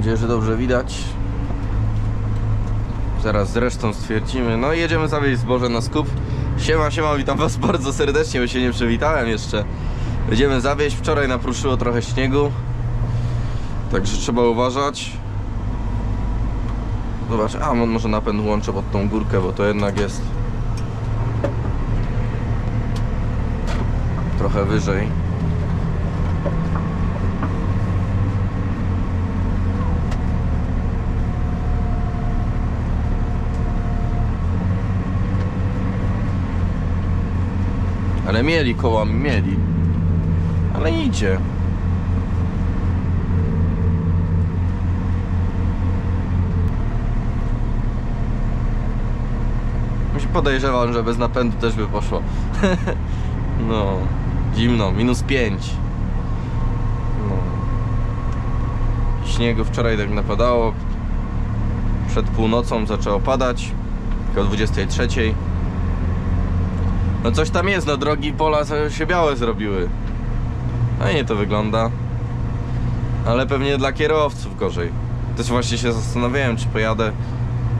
nadzieję, że dobrze widać. Zaraz zresztą stwierdzimy. No i jedziemy zawieźć zboże na skup. Siema, siema, witam was bardzo serdecznie, bo się nie przywitałem jeszcze. Będziemy zawieźć. Wczoraj napruszyło trochę śniegu. Także trzeba uważać. Zobacz, a mo- może napęd łączę pod tą górkę, bo to jednak jest trochę wyżej. Ale mieli kołami, mieli. Ale idzie. Się podejrzewam, że bez napędu też by poszło. no, zimno, minus 5. No. Śniegu wczoraj tak napadało. Przed północą zaczęło padać. Tylko o 23. No coś tam jest, no drogi pola się białe zrobiły. Fajnie to wygląda. Ale pewnie dla kierowców gorzej. Też właśnie się zastanawiałem, czy pojadę.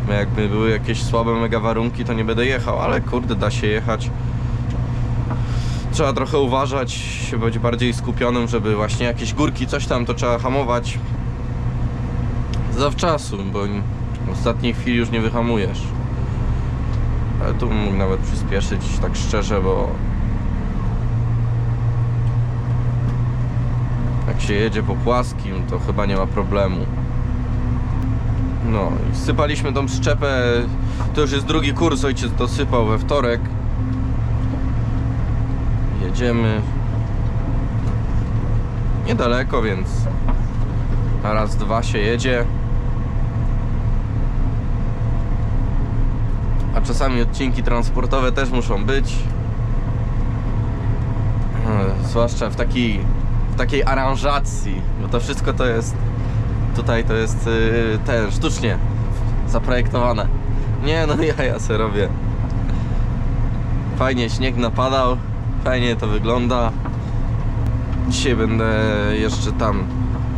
Jakby były jakieś słabe mega warunki, to nie będę jechał, ale kurde, da się jechać. Trzeba trochę uważać, się być bardziej skupionym, żeby właśnie jakieś górki, coś tam, to trzeba hamować zawczasu, bo w ostatniej chwili już nie wyhamujesz. Tu mógł nawet przyspieszyć, tak szczerze, bo jak się jedzie po płaskim, to chyba nie ma problemu. No i sypaliśmy tą przyczepę, to już jest drugi kurs, ojciec to sypał we wtorek. Jedziemy niedaleko, więc raz, dwa się jedzie. A czasami odcinki transportowe też muszą być. Zwłaszcza w takiej, w takiej aranżacji, bo to wszystko to jest tutaj to jest y, ten sztucznie zaprojektowane. Nie no ja ja se robię. Fajnie śnieg napadał, fajnie to wygląda. Dzisiaj będę jeszcze tam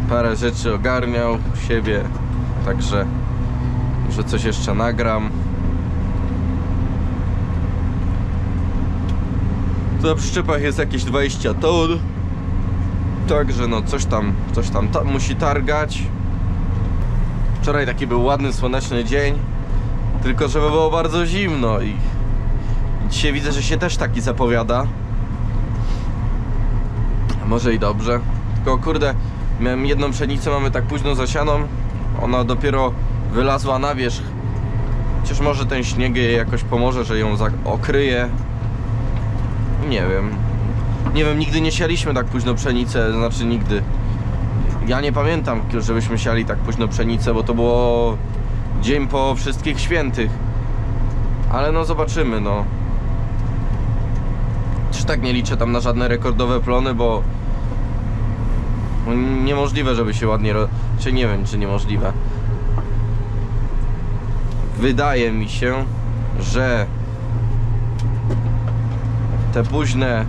parę rzeczy ogarniał siebie, także może coś jeszcze nagram. Tu na przyczepach jest jakieś 20 ton. Także no coś tam, coś tam ta musi targać. Wczoraj taki był ładny, słoneczny dzień. Tylko żeby było bardzo zimno i dzisiaj widzę, że się też taki zapowiada. A Może i dobrze. Tylko kurde, miałem jedną pszenicę, mamy tak późno zasianą. Ona dopiero wylazła na wierzch. Chociaż może ten śnieg jej jakoś pomoże, że ją okryje. Nie wiem. Nie wiem, nigdy nie sialiśmy tak późno pszenicę, znaczy nigdy. Ja nie pamiętam, żebyśmy siali tak późno pszenicę, bo to było dzień po wszystkich świętych. Ale no zobaczymy, no. Też tak nie liczę tam na żadne rekordowe plony, bo no, niemożliwe, żeby się ładnie. Czy nie wiem, czy niemożliwe. Wydaje mi się, że te późne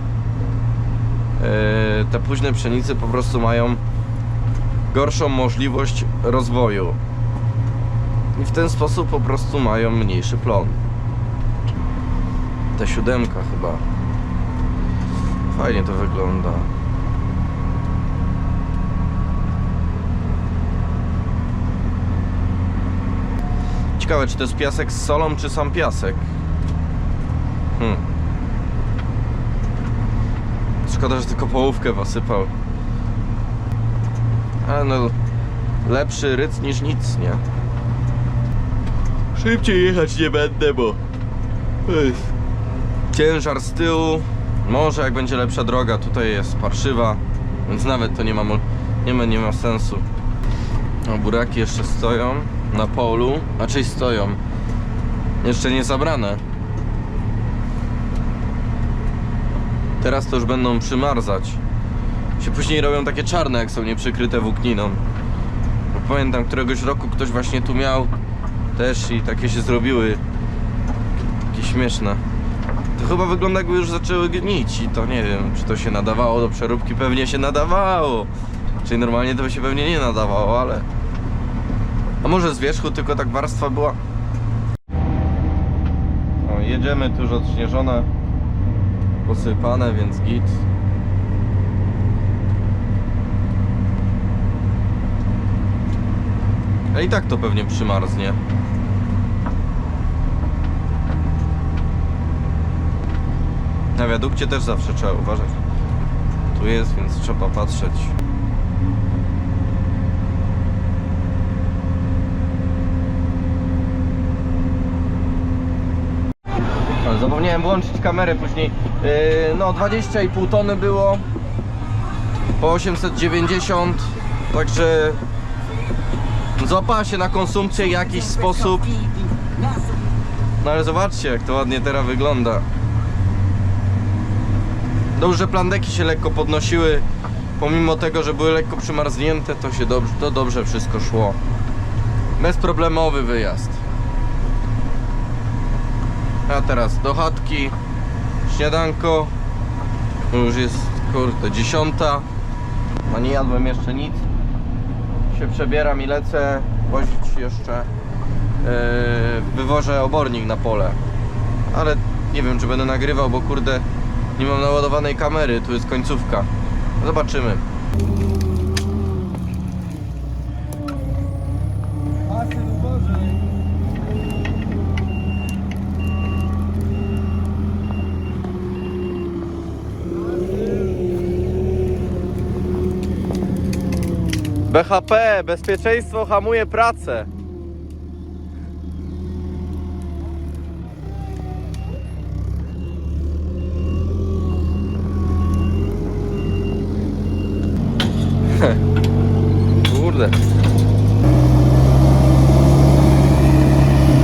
e, te późne pszenice po prostu mają gorszą możliwość rozwoju. I w ten sposób po prostu mają mniejszy plon. Ta siódemka chyba. Fajnie to wygląda. Ciekawe czy to jest piasek z solą czy sam piasek. Hmm. Szkoda, że tylko połówkę posypał. Ale no, lepszy ryc niż nic, nie? Szybciej jechać nie będę, bo ciężar z tyłu. Może jak będzie lepsza droga, tutaj jest parszywa, więc nawet to nie ma, nie ma, nie ma sensu. A buraki jeszcze stoją na polu, raczej stoją. Jeszcze nie zabrane. Teraz to już będą przymarzać. Się później robią takie czarne, jak są nieprzykryte włókniną. Bo pamiętam, któregoś roku ktoś właśnie tu miał też i takie się zrobiły. Takie śmieszne. To chyba wygląda jakby już zaczęły gnić i to nie wiem, czy to się nadawało do przeróbki. Pewnie się nadawało. Czyli normalnie to by się pewnie nie nadawało, ale A może z wierzchu tylko tak warstwa była? O, jedziemy tu już odśnieżone, posypane, więc git. A i tak to pewnie przymarznie. Na wiadukcie też zawsze trzeba uważać. Tu jest, więc trzeba patrzeć. Zapomniałem włączyć kamerę później. Yy, no 20,5 tony było. Po 890. Także złapała się na konsumpcję w jakiś sposób. No ale zobaczcie jak to ładnie teraz wygląda. Dobrze, że plandeki się lekko podnosiły. Pomimo tego, że były lekko przymarznięte, to się dobrze, to dobrze wszystko szło. Bezproblemowy wyjazd. A teraz do chatki, śniadanko. Już jest kurde dziesiąta. A nie jadłem jeszcze nic. Się przebieram i lecę wozić jeszcze. Yy, wywożę obornik na pole. Ale nie wiem czy będę nagrywał, bo kurde nie mam naładowanej kamery. Tu jest końcówka. Zobaczymy. BHP, bezpieczeństwo hamuje pracę. Kurde.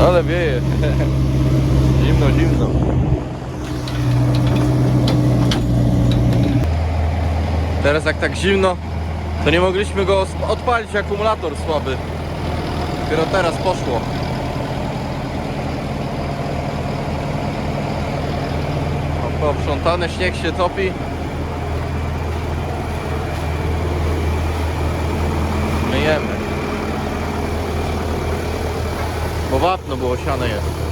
Ale wieje. Zimno, zimno. Teraz jak tak zimno, to nie mogliśmy go odpalić, akumulator słaby. Dopiero teraz poszło. Poprzątany śnieg się topi. Myjemy. Bo wapno było siane jest.